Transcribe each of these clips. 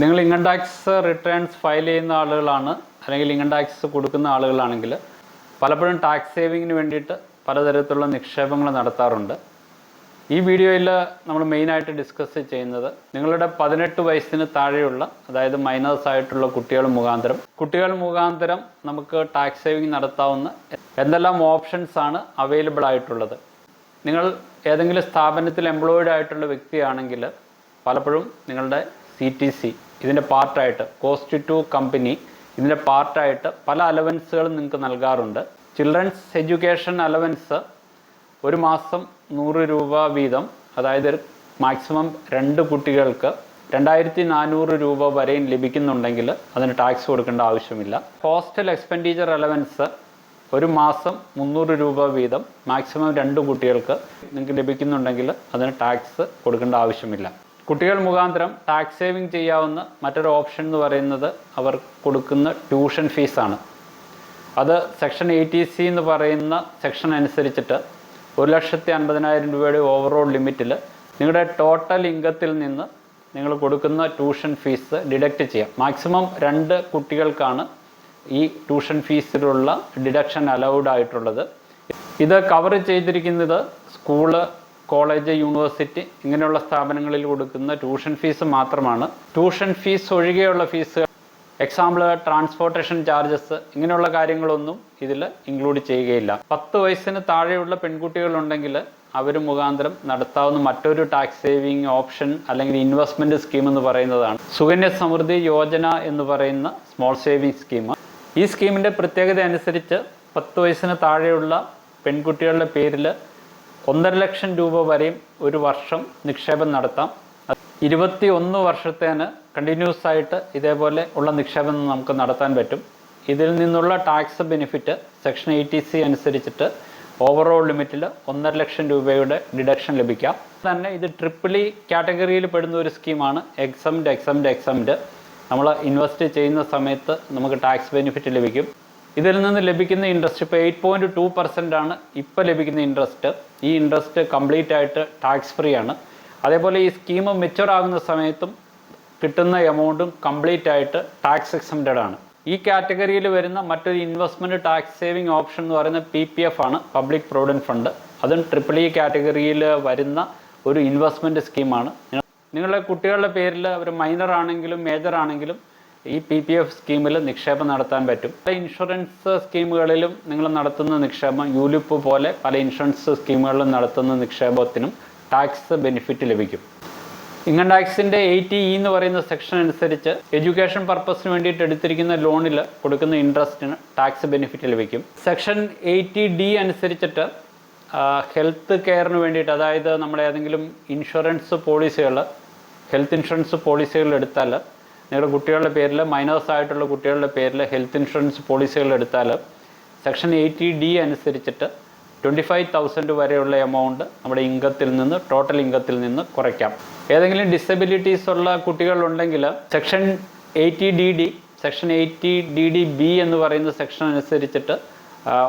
നിങ്ങൾ income tax returns file ചെയ്യുന്ന ആളുകളാണ് അല്ലെങ്കിൽ ഇൻകം ടാക്സ് കൊടുക്കുന്ന ആളുകളാണെങ്കിൽ പലപ്പോഴും ടാക്സ് സേവിങ്ങിന് വേണ്ടിയിട്ട് പലതരത്തിലുള്ള നിക്ഷേപങ്ങൾ നടത്താറുണ്ട്. ഈ വീഡിയോയിൽ നമ്മൾ മെയിനായിട്ട് ഡിസ്കസ് ചെയ്യുന്നത് നിങ്ങളുടെ പതിനെട്ട് വയസ്സിന് താഴെയുള്ള അതായത് മൈനേഴ്സ് ആയിട്ടുള്ള കുട്ടികൾ മുഖാന്തരം. കുട്ടികൾ മുഖാന്തരം നമുക്ക് ടാക്സ് സേവിങ് നടത്താവുന്ന എന്തെല്ലാം ഓപ്ഷൻസ് ആണ് അവൈലബിൾ ആയിട്ടുള്ളത്. നിങ്ങൾ ഏതെങ്കിലും സ്ഥാപനത്തിൽ എംപ്ലോയിഡ് ആയിട്ടുള്ള വ്യക്തിയാണെങ്കിൽ പലപ്പോഴും നിങ്ങളുടെ സി ടി സി ഇതിന്റെ പാർട്ടായിട്ട് കോസ്റ്റ് ടു കമ്പനി ഇതിന്റെ പാർട്ടായിട്ട് പല അലവൻസുകളും നിങ്ങൾക്ക് നൽകാറുണ്ട്. ചിൽഡ്രൻസ് എഡ്യൂക്കേഷൻ അലവൻസ് ഒരു മാസം നൂറ് രൂപ വീതം അതായത് മാക്സിമം രണ്ട് കുട്ടികൾക്ക് രണ്ടായിരത്തി നാനൂറ് രൂപ വരെയും ലഭിക്കുന്നുണ്ടെങ്കിൽ അതിന് ടാക്സ് കൊടുക്കേണ്ട ആവശ്യമില്ല. ഹോസ്റ്റൽ എക്സ്പെൻഡിച്ചർ അലവൻസ് ഒരു മാസം മുന്നൂറ് രൂപ വീതം മാക്സിമം രണ്ട് കുട്ടികൾക്ക് നിങ്ങൾക്ക് ലഭിക്കുന്നുണ്ടെങ്കിൽ അതിന് ടാക്സ് കൊടുക്കേണ്ട ആവശ്യമില്ല. കുട്ടികൾ മുഖാന്തരം ടാക്സ് സേവിങ് ചെയ്യാവുന്ന മറ്റൊരു ഓപ്ഷൻ എന്ന് പറയുന്നത് അവർ കൊടുക്കുന്ന ട്യൂഷൻ ഫീസാണ് അത് സെക്ഷൻ എയ്റ്റി സി എന്ന് പറയുന്ന സെക്ഷൻ അനുസരിച്ചിട്ട് ഒരു ലക്ഷത്തി അൻപതിനായിരം രൂപയുടെ ഓവറോൾ ലിമിറ്റിൽ നിങ്ങളുടെ ടോട്ടൽ ഇൻകത്തിൽ നിന്ന് നിങ്ങൾ കൊടുക്കുന്ന ട്യൂഷൻ ഫീസ് ഡിഡക്റ്റ് ചെയ്യാം. മാക്സിമം രണ്ട് കുട്ടികൾക്കാണ് ഈ ട്യൂഷൻ ഫീസിലുള്ള ഡിഡക്ഷൻ അലൗഡ് ആയിട്ടുള്ളത്. ഇത് കവർ ചെയ്തിരിക്കുന്നത് സ്കൂൾ കോളേജ് യൂണിവേഴ്സിറ്റി ഇങ്ങനെയുള്ള സ്ഥാപനങ്ങളിൽ കൊടുക്കുന്ന ട്യൂഷൻ ഫീസ് മാത്രമാണ്. ട്യൂഷൻ ഫീസ് ഒഴികെയുള്ള ഫീസുകൾ എക്സാമ്പിൾ ട്രാൻസ്പോർട്ടേഷൻ ചാർജസ് ഇങ്ങനെയുള്ള കാര്യങ്ങളൊന്നും ഇതിൽ ഇൻക്ലൂഡ് ചെയ്യുകയില്ല. പത്ത് വയസ്സിന് താഴെയുള്ള പെൺകുട്ടികളുണ്ടെങ്കിൽ അവർ മുഖാന്തരം നടത്താവുന്ന മറ്റൊരു ടാക്സ് സേവിങ് ഓപ്ഷൻ അല്ലെങ്കിൽ ഇൻവെസ്റ്റ്മെന്റ് സ്കീം എന്ന് പറയുന്നതാണ്. സുകന്യ സമൃദ്ധി യോജന എന്ന് പറയുന്ന സ്മോൾ സേവിങ് സ്കീം ഈ സ്കീമിന്റെ പ്രത്യേകത അനുസരിച്ച് പത്ത് വയസ്സിന് താഴെയുള്ള പെൺകുട്ടികളുടെ പേരിൽ ഒന്നര ലക്ഷം രൂപ വരെയും ഒരു വർഷം നിക്ഷേപം നടത്താം. ഇരുപത്തി ഒന്ന് വർഷത്തേന് കണ്ടിന്യൂസ് ആയിട്ട് ഇതേപോലെ ഉള്ള നിക്ഷേപം നമുക്ക് നടത്താൻ പറ്റും. ഇതിൽ നിന്നുള്ള tax benefit section eighty C അനുസരിച്ചിട്ട് ഓവറോൾ ലിമിറ്റിൽ ഒന്നര ലക്ഷം രൂപയുടെ ഡിഡക്ഷൻ ലഭിക്കാം. തന്നെ ഇത് ട്രിപ്പിൾ ഇ കാറ്റഗറിയിൽ പെടുന്ന ഒരു സ്കീമാണ്. എക്സംഡ് എക്സംഡ് എക്സംഡ് നമ്മൾ ഇൻവെസ്റ്റ് ചെയ്യുന്ന സമയത്ത് നമുക്ക് ടാക്സ് ബെനിഫിറ്റ് ലഭിക്കും. ഇതിൽ നിന്ന് ലഭിക്കുന്ന ഇൻട്രസ്റ്റ് ഇപ്പോൾ എയ്റ്റ് പോയിന്റ് ടു പെർസെന്റ് ആണ് ഇപ്പോൾ ലഭിക്കുന്ന ഇൻട്രസ്റ്റ് ഈ ഇൻട്രസ്റ്റ് കംപ്ലീറ്റ് ആയിട്ട് ടാക്സ് ഫ്രീ ആണ്. അതേപോലെ ഈ സ്കീം മെച്ചുവർ ആകുന്ന സമയത്തും കിട്ടുന്ന എമൗണ്ടും കംപ്ലീറ്റ് ആയിട്ട് ടാക്സ് എക്സംറ്റഡ് ആണ്. ഈ കാറ്റഗറിയിൽ വരുന്ന മറ്റൊരു ഇൻവെസ്റ്റ്മെന്റ് ടാക്സ് സേവിംഗ് ഓപ്ഷൻ എന്ന് പറയുന്നത് പി പി എഫ് ആണ് പബ്ലിക് പ്രൊവിഡന്റ് ഫണ്ട് അതും ട്രിപ്പിൾ ഇ കാറ്റഗറിയിൽ വരുന്ന ഒരു ഇൻവെസ്റ്റ്മെന്റ് സ്കീമാണ് നിങ്ങളുടെ കുട്ടികളുടെ പേരിൽ അവർ മൈനർ ആണെങ്കിലും മേജർ ആണെങ്കിലും ഈ പി പി എഫ് സ്കീമിൽ നിക്ഷേപം നടത്താൻ പറ്റും. പല ഇൻഷുറൻസ് സ്കീമുകളിലും നിങ്ങൾ നടത്തുന്ന നിക്ഷേപം യൂലിപ്പ് പോലെ പല ഇൻഷുറൻസ് സ്കീമുകളിലും നടത്തുന്ന നിക്ഷേപത്തിനും ടാക്സ് ബെനിഫിറ്റ് ലഭിക്കും. ഇൻകം ടാക്സിന്റെ എയ്റ്റി ഇ എന്ന് പറയുന്ന സെക്ഷൻ അനുസരിച്ച് എഡ്യൂക്കേഷൻ പർപ്പസിന് വേണ്ടിയിട്ട് എടുത്തിരിക്കുന്ന ലോണിൽ കൊടുക്കുന്ന ഇൻട്രസ്റ്റിന് ടാക്സ് ബെനിഫിറ്റ് ലഭിക്കും. സെക്ഷൻ എയ്റ്റി ഡി അനുസരിച്ചിട്ട് ഹെൽത്ത് കെയറിന് വേണ്ടിയിട്ട് അതായത് നമ്മൾ ഏതെങ്കിലും ഇൻഷുറൻസ് പോളിസികൾ ഹെൽത്ത് ഇൻഷുറൻസ് പോളിസികൾ എടുത്താൽ നിങ്ങളുടെ കുട്ടികളുടെ പേരിൽ മൈനേഴ്സ് ആയിട്ടുള്ള കുട്ടികളുടെ പേരിൽ ഹെൽത്ത് ഇൻഷുറൻസ് പോളിസികൾ എടുത്താൽ സെക്ഷൻ എയ്റ്റി ഡി അനുസരിച്ചിട്ട് ട്വന്റി ഫൈവ് തൗസൻഡ് വരെയുള്ള എമൗണ്ട് നമ്മുടെ ഇൻകത്തിൽ നിന്ന് ടോട്ടൽ ഇൻകത്തിൽ നിന്ന് കുറയ്ക്കാം. ഏതെങ്കിലും ഡിസബിലിറ്റീസ് ഉള്ള കുട്ടികളുണ്ടെങ്കിൽ section eighty D D section eighty D D B എന്ന് പറയുന്ന സെക്ഷൻ അനുസരിച്ചിട്ട്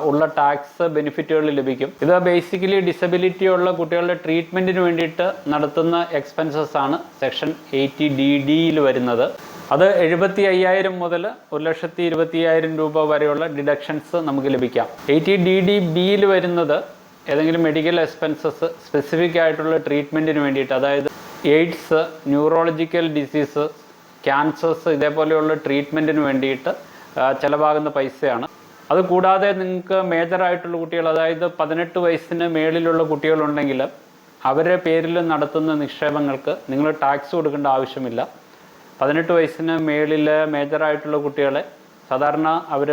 ഉള്ള ടാക്സ് ബെനിഫിറ്റുകൾ ലഭിക്കും. ഇത് ബേസിക്കലി ഡിസബിലിറ്റി ഉള്ള കുട്ടികളുടെ ട്രീറ്റ്മെന്റിന് വേണ്ടിയിട്ട് നടത്തുന്ന എക്സ്പെൻസസ് ആണ് സെക്ഷൻ എയ്റ്റി ഡി ഡിയിൽ വരുന്നത്. അത് എഴുപത്തി അയ്യായിരം മുതൽ ഒരു ലക്ഷത്തി ഇരുപത്തി അയ്യായിരം രൂപ വരെയുള്ള ഡിഡക്ഷൻസ് നമുക്ക് ലഭിക്കാം. എയ്റ്റി ഡി ഡി ബിയിൽ വരുന്നത് ഏതെങ്കിലും മെഡിക്കൽ എക്സ്പെൻസസ് സ്പെസിഫിക് ആയിട്ടുള്ള ട്രീറ്റ്മെന്റിന് വേണ്ടിയിട്ട് അതായത് എയ്ഡ്സ് ന്യൂറോളജിക്കൽ ഡിസീസ് ക്യാൻസേഴ്സ് ഇതേപോലെയുള്ള ട്രീറ്റ്മെന്റിന് വേണ്ടിയിട്ട് ചിലവാകുന്ന പൈസയാണ്. അത് കൂടാതെ നിങ്ങൾക്ക് മേജറായിട്ടുള്ള കുട്ടികൾ അതായത് പതിനെട്ട് വയസ്സിന് മേളിലുള്ള കുട്ടികളുണ്ടെങ്കിൽ അവരുടെ പേരിൽ നടത്തുന്ന നിക്ഷേപങ്ങൾക്ക് നിങ്ങൾ ടാക്സ് കൊടുക്കേണ്ട ആവശ്യമില്ല. പതിനെട്ട് വയസ്സിന് മേളിൽ മേജറായിട്ടുള്ള കുട്ടികളെ സാധാരണ അവർ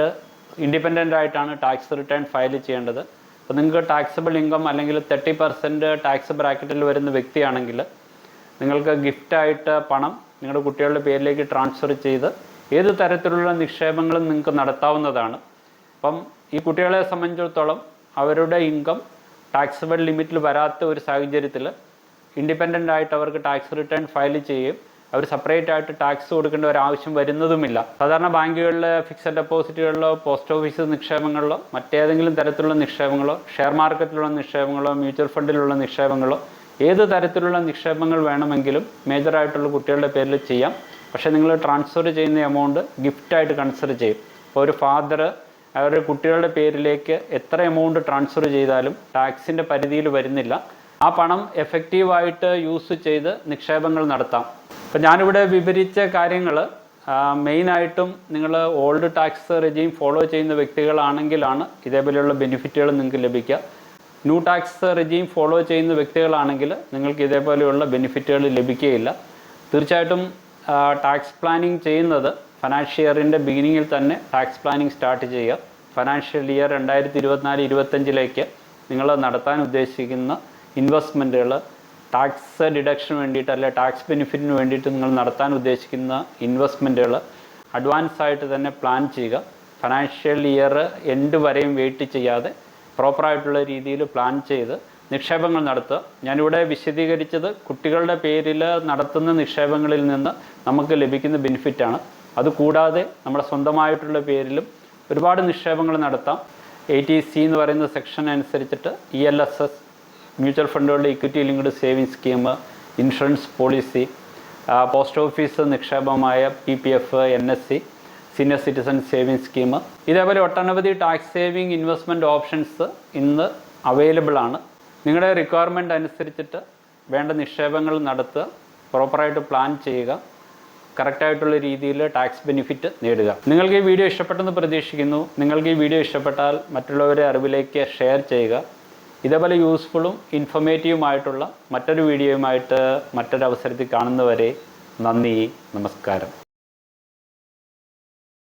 ഇൻഡിപെൻഡന്റ് ആയിട്ടാണ് ടാക്സ് റിട്ടേൺ ഫയൽ ചെയ്യേണ്ടത്. അപ്പോൾ നിങ്ങൾക്ക് ടാക്സബിൾ ഇൻകം അല്ലെങ്കിൽ തേർട്ടി പെർസെന്റ് ടാക്സ് ബ്രാക്കറ്റിൽ വരുന്ന വ്യക്തിയാണെങ്കിൽ നിങ്ങൾക്ക് ഗിഫ്റ്റായിട്ട് പണം നിങ്ങളുടെ കുട്ടികളുടെ പേരിലേക്ക് ട്രാൻസ്ഫർ ചെയ്ത് ഏത് തരത്തിലുള്ള നിക്ഷേപങ്ങളും നിങ്ങൾക്ക് നടത്താവുന്നതാണ്. അപ്പം ഈ കുട്ടികളെ സംബന്ധിച്ചിടത്തോളം അവരുടെ ഇൻകം ടാക്സബിൾ ലിമിറ്റിൽ വരാത്ത ഒരു സാഹചര്യത്തിൽ ഇൻഡിപെൻഡന്റ് ആയിട്ട് അവർക്ക് ടാക്സ് റിട്ടേൺ ഫയൽ ചെയ്യും അവർ സെപ്പറേറ്റ് ആയിട്ട് ടാക്സ് കൊടുക്കേണ്ട ഒരു ആവശ്യം വരുന്നതുമില്ല. സാധാരണ ബാങ്കുകളിലെ ഫിക്സഡ് ഡെപ്പോസിറ്റുകളിലോ പോസ്റ്റ് ഓഫീസ് നിക്ഷേപങ്ങളിലോ മറ്റേതെങ്കിലും തരത്തിലുള്ള നിക്ഷേപങ്ങളോ ഷെയർ മാർക്കറ്റിലുള്ള നിക്ഷേപങ്ങളോ മ്യൂച്വൽ ഫണ്ടിലുള്ള നിക്ഷേപങ്ങളോ ഏത് തരത്തിലുള്ള നിക്ഷേപങ്ങൾ വേണമെങ്കിലും മേജറായിട്ടുള്ള കുട്ടികളുടെ പേരിൽ ചെയ്യാം. പക്ഷേ നിങ്ങൾ ട്രാൻസ്ഫർ ചെയ്യുന്ന എമൗണ്ട് ഗിഫ്റ്റായിട്ട് കൺസിഡർ ചെയ്യും. ഇപ്പോൾ ഒരു ഫാദർ അവരുടെ കുട്ടികളുടെ പേരിലേക്ക് എത്ര എമൗണ്ട് ട്രാൻസ്ഫർ ചെയ്താലും ടാക്സിന്റെ പരിധിയിൽ വരുന്നില്ല. ആ പണം എഫക്റ്റീവായിട്ട് യൂസ് ചെയ്ത് നിക്ഷേപങ്ങൾ നടത്താം. അപ്പം ഞാനിവിടെ വിവരിച്ച കാര്യങ്ങൾ മെയിനായിട്ടും നിങ്ങൾ ഓൾഡ് ടാക്സ് റെജീം ഫോളോ ചെയ്യുന്ന വ്യക്തികളാണെങ്കിലാണ് ഇതേപോലെയുള്ള ബെനിഫിറ്റുകൾ നിങ്ങൾക്ക് ലഭിക്കുക. ന്യൂ ടാക്സ് റെജീം ഫോളോ ചെയ്യുന്ന വ്യക്തികളാണെങ്കിൽ നിങ്ങൾക്ക് ഇതേപോലെയുള്ള ബെനിഫിറ്റുകൾ ലഭിക്കുകയില്ല. തീർച്ചയായിട്ടും ടാക്സ് പ്ലാനിങ് ചെയ്യുന്നത് ഫിനാൻഷ്യൽ ഇയറിന്റെ ബിഗിനിങ്ങിൽ തന്നെ ടാക്സ് പ്ലാനിങ് സ്റ്റാർട്ട് ചെയ്യുക. ഫിനാൻഷ്യൽ ഇയർ രണ്ടായിരത്തി ഇരുപത്തിനാല് ഇരുപത്തഞ്ചിലേക്ക് നിങ്ങൾ നടത്താൻ ഉദ്ദേശിക്കുന്ന ഇൻവെസ്റ്റ്മെന്റുകൾ ടാക്സ് ഡിഡക്ഷന് വേണ്ടിയിട്ട് അല്ലെ ടാക്സ് ബെനിഫിറ്റിന് വേണ്ടിയിട്ട് നിങ്ങൾ നടത്താൻ ഉദ്ദേശിക്കുന്ന ഇൻവെസ്റ്റ്മെന്റുകൾ അഡ്വാൻസ് ആയിട്ട് തന്നെ പ്ലാൻ ചെയ്യുക. ഫിനാൻഷ്യൽ ഇയർ എൻഡ് വരെയും വെയിറ്റ് ചെയ്യാതെ പ്രോപ്പറായിട്ടുള്ള രീതിയിൽ പ്ലാൻ ചെയ്ത് നിക്ഷേപങ്ങൾ നടത്തുക. ഞാനിവിടെ വിശദീകരിച്ചത് കുട്ടികളുടെ പേരിൽ നടത്തുന്ന നിക്ഷേപങ്ങളിൽ നിന്ന് നമുക്ക് ലഭിക്കുന്ന ബെനിഫിറ്റാണ് അതുകൂടാതെ നമ്മുടെ സ്വന്തമായിട്ടുള്ള പേരിലും ഒരുപാട് നിക്ഷേപങ്ങൾ നടത്താം. എ ടി സി എന്ന് പറയുന്ന സെക്ഷൻ അനുസരിച്ചിട്ട് E L S S mutual ഫണ്ടുകളുടെ equity linked saving scheme insurance policy post office നിക്ഷേപമായ P P F N S C senior citizen saving scheme ഇതേപോലെ ഒട്ടനവധി ടാക്സ് സേവിങ് ഇൻവെസ്റ്റ്മെന്റ് ഓപ്ഷൻസ് ഇന്ന് available ആണ്. നിങ്ങളുടെ requirement അനുസരിച്ചിട്ട് വേണ്ട നിക്ഷേപങ്ങൾ നടത്തുക പ്രോപ്പറായിട്ട് പ്ലാൻ ചെയ്യുക കറക്റ്റായിട്ടുള്ള രീതിയിൽ ടാക്സ് ബെനിഫിറ്റ് നേടുക. നിങ്ങൾക്ക് ഈ വീഡിയോ ഇഷ്ടപ്പെട്ടെന്ന് പ്രതീക്ഷിക്കുന്നു. നിങ്ങൾക്ക് ഈ വീഡിയോ ഇഷ്ടപ്പെട്ടാൽ മറ്റുള്ളവരെ അറിവിലേക്ക് ഷെയർ ചെയ്യുക. ഇതേപോലെ യൂസ്ഫുള്ളും ഇൻഫർമേറ്റീവുമായിട്ടുള്ള മറ്റൊരു വീഡിയോയുമായിട്ട് മറ്റൊരവസരത്തിൽ കാണുന്നവരെ നന്ദി നമസ്കാരം.